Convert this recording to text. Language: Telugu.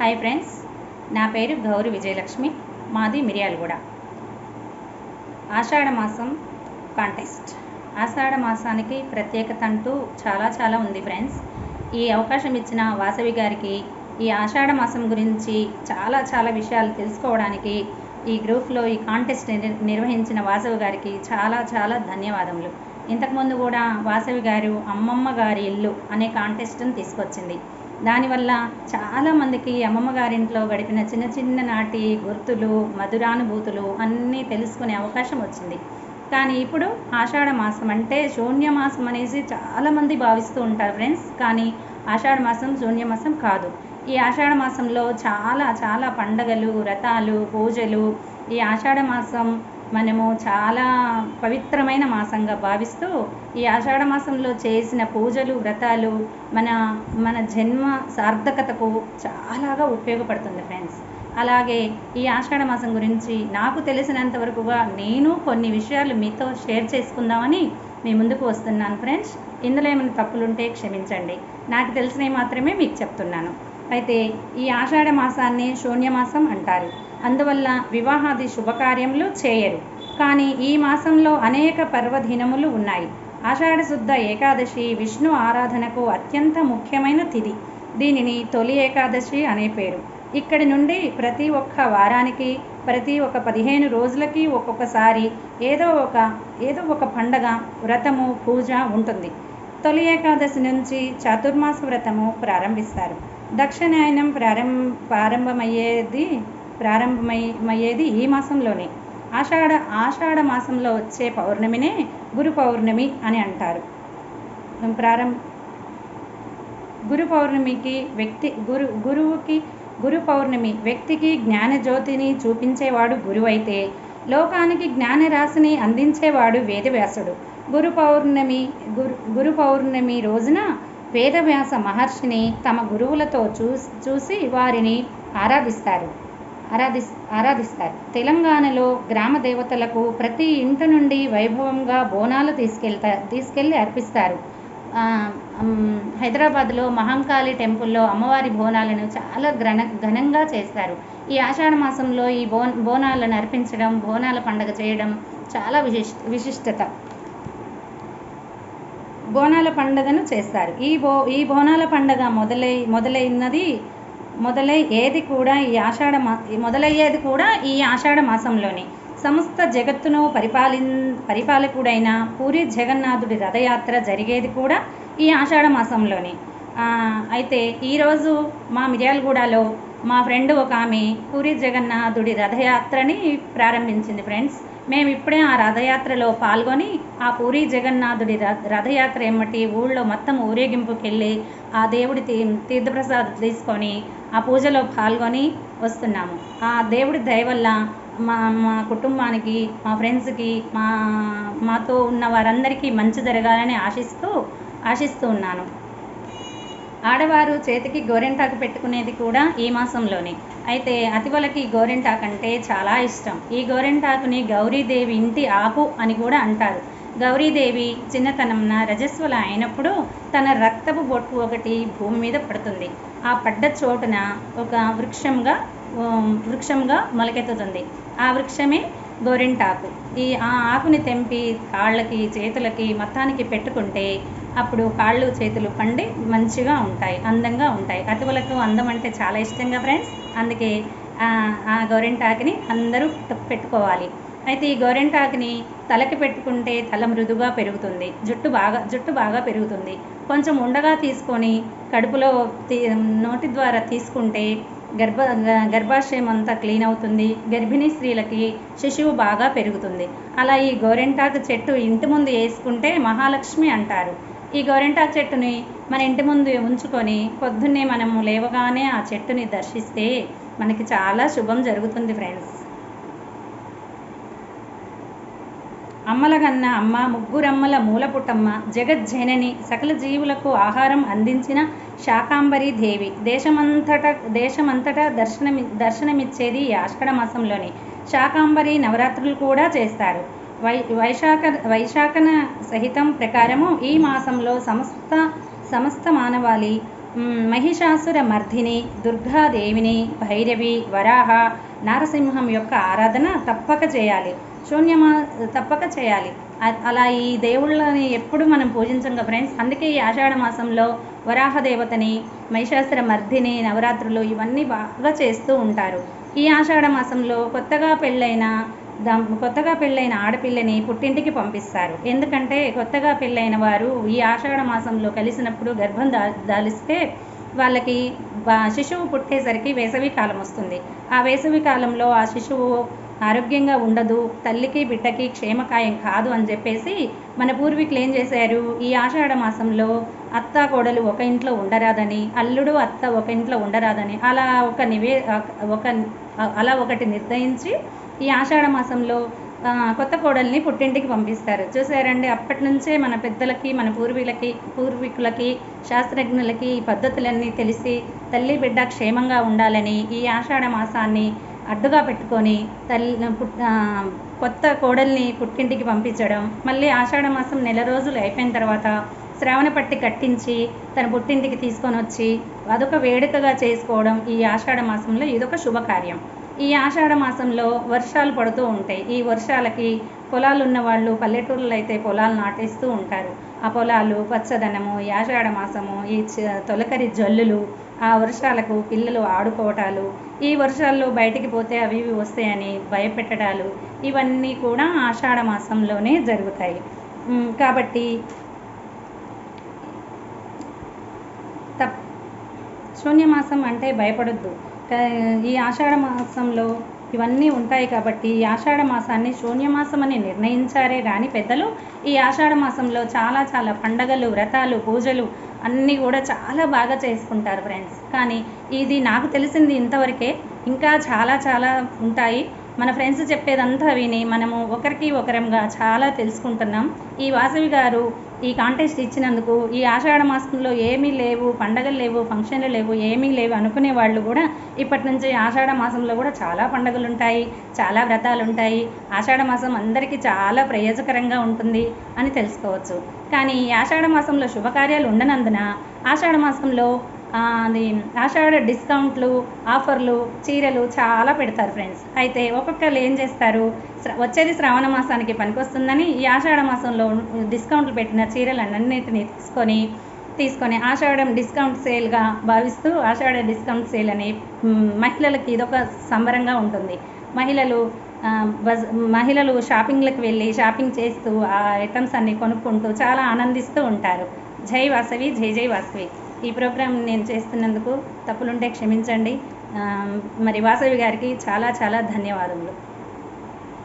హాయ్ ఫ్రెండ్స్ నా పేరు గౌరి విజయలక్ష్మి మాది మిర్యాలగూడ. ఆషాఢ మాసం కాంటెస్ట్ ఆషాఢ మాసానికి ప్రత్యేకత అంటూ చాలా చాలా ఉంది ఫ్రెండ్స్ ఈ అవకాశం ఇచ్చిన వాసవి గారికి ఈ ఆషాఢ మాసం గురించి చాలా చాలా విషయాలు తెలుసుకోవడానికి ఈ గ్రూప్లో ఈ కాంటెస్ట్ నిర్వహించిన వాసవి గారికి చాలా చాలా ధన్యవాదములు. ఇంతకుముందు కూడా వాసవి గారు అమ్మమ్మ గారి ఇల్లు అనే కాంటెస్ట్ని తీసుకొచ్చింది. దానివల్ల చాలామందికి అమ్మమ్మ గారింట్లో గడిపిన చిన్న చిన్న నాటి గుర్తులు మధురానుభూతులు అన్నీ తెలుసుకునే అవకాశం వచ్చింది. కానీ ఇప్పుడు ఆషాఢ మాసం అంటే శూన్య మాసం అనేసి చాలామంది భావిస్తూ ఉంటారు ఫ్రెండ్స్. కానీ ఆషాఢ మాసం శూన్య మాసం కాదు. ఈ ఆషాఢ మాసంలో చాలా చాలా పండగలు వ్రతాలు పూజలు ఈ ఆషాఢ మాసం మనము చాలా పవిత్రమైన మాసంగా భావిస్తూ ఈ ఆషాఢ మాసంలో చేసిన పూజలు వ్రతాలు మన మన జన్మ సార్థకతకు చాలాగా ఉపయోగపడుతుంది ఫ్రెండ్స్ అలాగే ఈ ఆషాఢ మాసం గురించి నాకు తెలిసినంత వరకుగా నేను కొన్ని విషయాలు మీతో షేర్ చేసుకుందామని మీ ముందుకు వస్తున్నాను ఫ్రెండ్స్ ఇందులో ఏమైనా తప్పులుంటే క్షమించండి. నాకు తెలిసినవి మాత్రమే మీకు చెప్తున్నాను. అయితే ఈ ఆషాఢ మాసాన్ని శూన్యమాసం అంటారు. అందువల్ల వివాహాది శుభకార్యములు చేయరు. కానీ ఈ మాసంలో అనేక పర్వదినములు ఉన్నాయి. ఆషాఢశుద్ధ ఏకాదశి విష్ణు ఆరాధనకు అత్యంత ముఖ్యమైన తిథి దీనిని తొలి ఏకాదశి అనే పేరు. ఇక్కడి నుండి ప్రతి ఒక్క వారానికి ప్రతి ఒక్క పదిహేను రోజులకి ఒక్కొక్కసారి ఏదో ఒక ఏదో ఒక పండగ వ్రతము పూజ ఉంటుంది. తొలి ఏకాదశి నుంచి చాతుర్మాస వ్రతము ప్రారంభిస్తారు. దక్షిణాయనం ప్రారంభ ప్రారంభమయ్యేది ప్రారంభమయ్యేది ఈ మాసంలోనే. ఆషాఢ ఆషాఢ మాసంలో వచ్చే పౌర్ణమినే గురు పౌర్ణమి అని అంటారు. ప్రారంభ గురు పౌర్ణమికి వ్యక్తి గురు గురువుకి గురు పౌర్ణమి వ్యక్తికి జ్ఞానజ్యోతిని చూపించేవాడు గురువైతే లోకానికి జ్ఞానరాశిని అందించేవాడు వేదవ్యాసుడు. గురు పౌర్ణమి గురు గురు పౌర్ణమి రోజున వేదవ్యాస మహర్షిని తమ గురువులతో చూ చూసి వారిని ఆరాధిస్తారు. ఆరాధి ఆరాధిస్తారు. తెలంగాణలో గ్రామ దేవతలకు ప్రతి ఇంటి నుండి వైభవంగా బోనాలు తీసుకెళ్తా తీసుకెళ్ళి అర్పిస్తారు. హైదరాబాద్లో మహంకాళి టెంపుల్లో అమ్మవారి బోనాలను చాలా ఘన ఘనంగా చేస్తారు. ఈ ఆషాఢ మాసంలో ఈ బో బోనాలను అర్పించడం బోనాల పండగ చేయడం చాలా విశిష్ట విశిష్టత. బోనాల పండుగను చేస్తారు. ఈ బో ఈ బోనాల పండగ మొదలై మొదలైనది మొదలై ఏది కూడా ఈ ఆషాఢ మా మొదలయ్యేది కూడా ఈ ఆషాఢ మాసంలోనే. సమస్త జగత్తును పరిపాలి పరిపాలకుడైన పూరి జగన్నాథుడి రథయాత్ర జరిగేది కూడా ఈ ఆషాఢ మాసంలోనే. అయితే ఈరోజు మా మిర్యాలగూడలో మా ఫ్రెండ్ ఒక ఆమె పూరి జగన్నాథుడి రథయాత్రని ప్రారంభించింది ఫ్రెండ్స్. మేము ఇప్పుడే ఆ రథయాత్రలో పాల్గొని ఆ పూరి జగన్నాథుడి రథయాత్ర ఏమిటి ఊళ్ళో మొత్తం ఊరేగింపుకి వెళ్ళి ఆ దేవుడి తీ తీర్థప్రసాద్ తీసుకొని ఆ పూజలో పాల్గొని వస్తున్నాము. ఆ దేవుడి దయ వల్ల మా మా కుటుంబానికి మా ఫ్రెండ్స్కి మా మాతో ఉన్న వారందరికీ మంచి జరగాలని ఆశిస్తూ ఆశిస్తూ ఉన్నాను. ఆడవారు చేతికి గోరెంటాకు పెట్టుకునేది కూడా ఈ మాసంలోనే. అయితే అతివలకి గోరెంటాకు అంటే చాలా ఇష్టం. ఈ గోరెంటాకుని గౌరీదేవి ఇంటి ఆకు అని కూడా అంటారు. గౌరీదేవి చిన్నతనంన రజస్వల అయినప్పుడు తన రక్తపు బొట్టు ఒకటి భూమి మీద పడుతుంది. ఆ పడ్డ చోటున ఒక వృక్షంగా వృక్షంగా మొలకెత్తుతుంది. ఆ వృక్షమే గోరింటాకు. ఈ ఆ ఆకుని తెంపి కాళ్ళకి చేతులకి మొత్తానికి పెట్టుకుంటే అప్పుడు కాళ్ళు చేతులు పండి మంచిగా ఉంటాయి అందంగా ఉంటాయి. అతువులకు అందం అంటే చాలా ఇష్టంగా ఫ్రెండ్స్ అందుకే ఆ, గోరింటాకుని అందరూ పెట్టుకోవాలి. అయితే ఈ గోరింటాకుని తలకి పెట్టుకుంటే తల మృదుగా పెరుగుతుంది. జుట్టు బాగా జుట్టు బాగా పెరుగుతుంది. కొంచెం ఉండగా తీసుకొని కడుపులో తీ- నోటి ద్వారా తీసుకుంటే గర్భ గర్భాశయం అంతా క్లీన్ అవుతుంది. గర్భిణీ స్త్రీలకి శిశువు బాగా పెరుగుతుంది. అలా ఈ గోరింటాకు చెట్టు ఇంటి ముందు వేసుకుంటే మహాలక్ష్మి అంటారు. ఈ గోరింటాకు చెట్టుని మన ఇంటి ముందు ఉంచుకొని పొద్దున్నే మనము లేవగానే ఆ చెట్టుని దర్శిస్తే మనకి చాలా శుభం జరుగుతుంది ఫ్రెండ్స్. అమ్మలగన్న అమ్మ ముగ్గురమ్మల మూలపుటమ్మ జగజ్జనని సకల జీవులకు ఆహారం అందించిన శాకాంబరి దేవి. దేశమంతట దేశమంతటా దర్శనమి దర్శనమిచ్చేది ఈ ఆషాఢ మాసంలోనే. శాకాంబరి నవరాత్రులు కూడా చేస్తారు. వై వైశాఖ వైశాఖన సహితం ప్రకారము ఈ మాసంలో సమస్త సమస్త మానవాళి మహిషాసుర మర్ధిని దుర్గాదేవిని భైరవి వరాహ నారసింహం యొక్క ఆరాధన తప్పక చేయాలి. శూన్యమా తప్పక చేయాలి. అలా ఈ దేవుళ్ళని ఎప్పుడు మనం పూజించంగా ఫ్రెండ్స్. అందుకే ఈ ఆషాఢ మాసంలో వరాహ దేవతని మహిషాసుర మర్దిని నవరాత్రులు ఇవన్నీ బాగా చేస్తూ ఉంటారు. ఈ ఆషాఢ మాసంలో కొత్తగా పెళ్ళైన దం కొత్తగా పెళ్ళైన ఆడపిల్లని పుట్టింటికి పంపిస్తారు. ఎందుకంటే కొత్తగా పెళ్ళైన వారు ఈ ఆషాఢ మాసంలో కలిసినప్పుడు గర్భం దా దాలిస్తే వాళ్ళకి శిశువు పుట్టేసరికి వేసవి కాలం వస్తుంది. ఆ వేసవి కాలంలో ఆ శిశువు ఆరోగ్యంగా ఉండదు తల్లికి బిడ్డకి క్షేమకాయం కాదు అని చెప్పేసి మన పూర్వీకులు ఏం చేశారు? ఈ ఆషాఢ మాసంలో అత్త కోడలు ఒక ఇంట్లో ఉండరాదని అల్లుడు అత్త ఒక ఇంట్లో ఉండరాదని అలా ఒక నివే ఒక అలా ఒకటి నిర్ణయించి ఈ ఆషాఢ మాసంలో కొత్త కోడల్ని పుట్టింటికి పంపిస్తారు. చూసారండి అప్పటి నుంచే మన పెద్దలకి మన పూర్వీకులకి పూర్వీకులకి శాస్త్రజ్ఞులకి ఈ పద్ధతులన్నీ తెలిసి తల్లి బిడ్డ క్షేమంగా ఉండాలని ఈ ఆషాఢ మాసాన్ని అడ్డుగా పెట్టుకొని తల్లి కొత్త కోడల్ని పుట్టింటికి పంపించడం మళ్ళీ ఆషాఢ మాసం నెల రోజులు అయిపోయిన తర్వాత శ్రావణ పట్టి కట్టించి తన పుట్టింటికి తీసుకొని వచ్చి అదొక వేడుకగా చేసుకోవడం ఈ ఆషాఢ మాసంలో ఇదొక శుభకార్యం. ఈ ఆషాఢ మాసంలో వర్షాలు పడుతూ ఉంటాయి. ఈ వర్షాలకి పొలాలు ఉన్న వాళ్ళు పల్లెటూరులో అయితే పొలాలు నాటేస్తూ ఉంటారు. ఆ పొలాలు పచ్చదనము ఈ ఆషాఢ మాసము ఈ తొలకరి జల్లులు ఆ వర్షాలకు పిల్లలు ఆడుకోవటాలు ఈ వర్షాల్లో బయటికి పోతే అవి ఇవి వస్తాయని భయపెట్టడాలు ఇవన్నీ కూడా ఆషాఢ మాసంలోనే జరుగుతాయి. కాబట్టి తప్ శూన్యమాసం అంటే భయపడొద్దు. ఈ ఆషాఢ మాసంలో ఇవన్నీ ఉంటాయి కాబట్టి ఈ ఆషాఢ మాసాన్ని శూన్యమాసం అని నిర్ణయించారే కానీ పెద్దలు ఈ ఆషాఢ మాసంలో చాలా చాలా పండగలు వ్రతాలు పూజలు అన్నీ కూడా చాలా బాగా చేసుకుంటారు ఫ్రెండ్స్ కానీ ఇది నాకు తెలిసింది ఇంతవరకే. ఇంకా చాలా చాలా ఉంటాయి. మన ఫ్రెండ్స్ చెప్పేదంతా విని మనము ఒకరికి ఒకరంగా చాలా తెలుసుకుంటున్నాం. ఈ వాసవి గారు ఈ కాంటెస్ట్ ఇచ్చినందుకు ఈ ఆషాఢ మాసంలో ఏమీ లేవు పండగలు లేవు ఫంక్షన్లు లేవు ఏమీ లేవు అనుకునే వాళ్ళు కూడా ఇప్పటి నుంచి ఆషాఢ మాసంలో కూడా చాలా పండగలు ఉంటాయి చాలా వ్రతాలు ఉంటాయి. ఆషాఢ మాసం అందరికీ చాలా ప్రయోజకరంగా ఉంటుంది అని తెలుసుకోవచ్చు. కానీ ఈ ఆషాఢ మాసంలో శుభకార్యాలు ఉండనందున ఆషాఢ మాసంలో అది ఆషాఢ డిస్కౌంట్లు ఆఫర్లు చీరలు చాలా పెడతారు ఫ్రెండ్స్. అయితే ఒక్కొక్కరు ఏం చేస్తారు? వచ్చేది శ్రావణ మాసానికి పనికొస్తుందని ఈ ఆషాఢ మాసంలో డిస్కౌంట్లు పెట్టిన చీరలన్నిటిని తీసుకొని తీసుకొని ఆషాఢం డిస్కౌంట్ సేల్గా భావిస్తూ ఆషాఢ డిస్కౌంట్ సేల్ అని మహిళలకి ఇదొక సంబరంగా ఉంటుంది. మహిళలు బజ్ మహిళలు షాపింగ్లకు వెళ్ళి షాపింగ్ చేస్తూ ఆ ఐటమ్స్ అన్ని కొనుక్కుంటూ చాలా ఆనందిస్తూ ఉంటారు. జై వాసవి జై జై వాసవి. ఈ ప్రోగ్రాం నేను చేస్తున్నందుకు తప్పులుంటే క్షమించండి. మరి వాసవి గారికి చాలా చాలా ధన్యవాదములు.